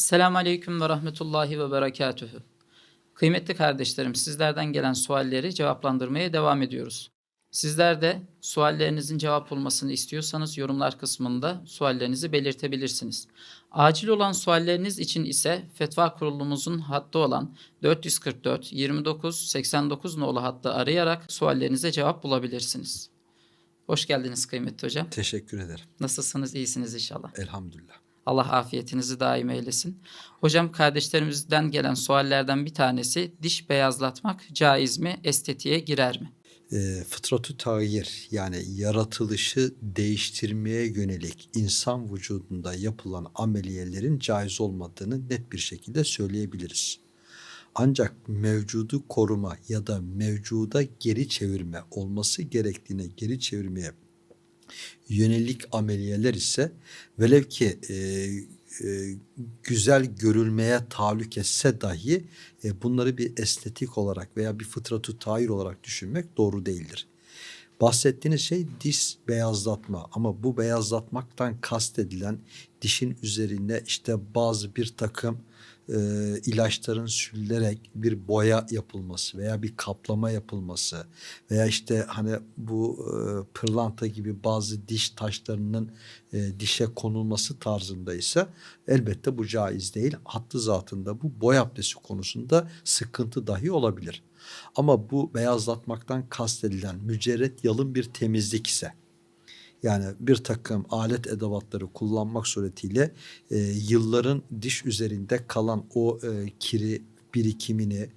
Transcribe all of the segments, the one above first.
Esselamu Aleyküm ve Rahmetullahi ve Berekatühü. Kıymetli kardeşlerim, sizlerden gelen sualleri cevaplandırmaya devam ediyoruz. Sizler de suallerinizin cevap olmasını istiyorsanız yorumlar kısmında suallerinizi belirtebilirsiniz. Acil olan sualleriniz için ise Fetva Kurulumuzun hattı olan 444 29 89 nolu hattı arayarak suallerinize cevap bulabilirsiniz. Hoş geldiniz kıymetli hocam. Teşekkür ederim. Nasılsınız? İyisiniz inşallah. Elhamdülillah. Allah afiyetinizi daim eylesin. Hocam kardeşlerimizden gelen suallerden bir tanesi diş beyazlatmak caiz mi, estetiğe girer mi? E, fıtratü tağyir yani yaratılışı değiştirmeye yönelik insan vücudunda yapılan ameliyelerin caiz olmadığını net bir şekilde söyleyebiliriz. Ancak mevcudu koruma ya da mevcuda geri çevirme olması gerektiğine geri çevirmeye yönelik ameliyeler ise velev ki e, e, güzel görülmeye tahallük etse dahi e, bunları bir estetik olarak veya bir fıtratü tayir olarak düşünmek doğru değildir. Bahsettiğiniz şey diş beyazlatma ama bu beyazlatmaktan kastedilen dişin üzerine işte bazı bir takım e, ilaçların sürülerek bir boya yapılması veya bir kaplama yapılması veya işte hani bu e, pırlanta gibi bazı diş taşlarının e, dişe konulması tarzında ise elbette bu caiz değil. Hattı zatında bu boy abdesti konusunda sıkıntı dahi olabilir. Ama bu beyazlatmaktan kastedilen mücerret yalın bir temizlik ise yani bir takım alet edevatları kullanmak suretiyle e, yılların diş üzerinde kalan o e, kiri birikimini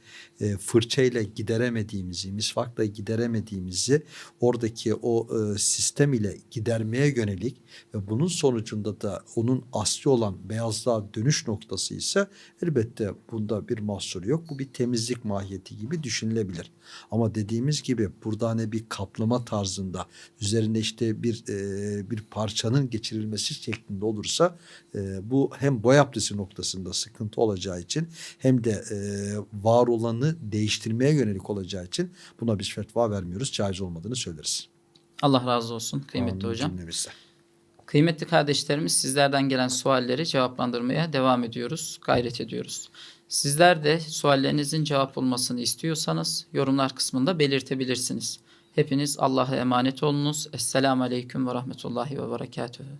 e, fırçayla gideremediğimizi, misvakla gideremediğimizi oradaki o e, sistem ile gidermeye yönelik ve bunun sonucunda da onun asli olan beyazlığa dönüş noktası ise elbette bunda bir mahsur yok. Bu bir temizlik mahiyeti gibi düşünülebilir. Ama dediğimiz gibi burada hani bir kaplama tarzında üzerinde işte bir e, bir parçanın geçirilmesi şeklinde olursa e, bu hem boy abdesti noktasında sıkıntı olacağı için hem de var olanı değiştirmeye yönelik olacağı için buna biz fetva vermiyoruz. Caiz olmadığını söyleriz. Allah razı olsun kıymetli Amin hocam. cümlemizden. Kıymetli kardeşlerimiz sizlerden gelen sualleri cevaplandırmaya devam ediyoruz, gayret ediyoruz. Sizler de suallerinizin cevap olmasını istiyorsanız yorumlar kısmında belirtebilirsiniz. Hepiniz Allah'a emanet olunuz. Esselamu Aleyküm ve Rahmetullahi ve Berekatühü.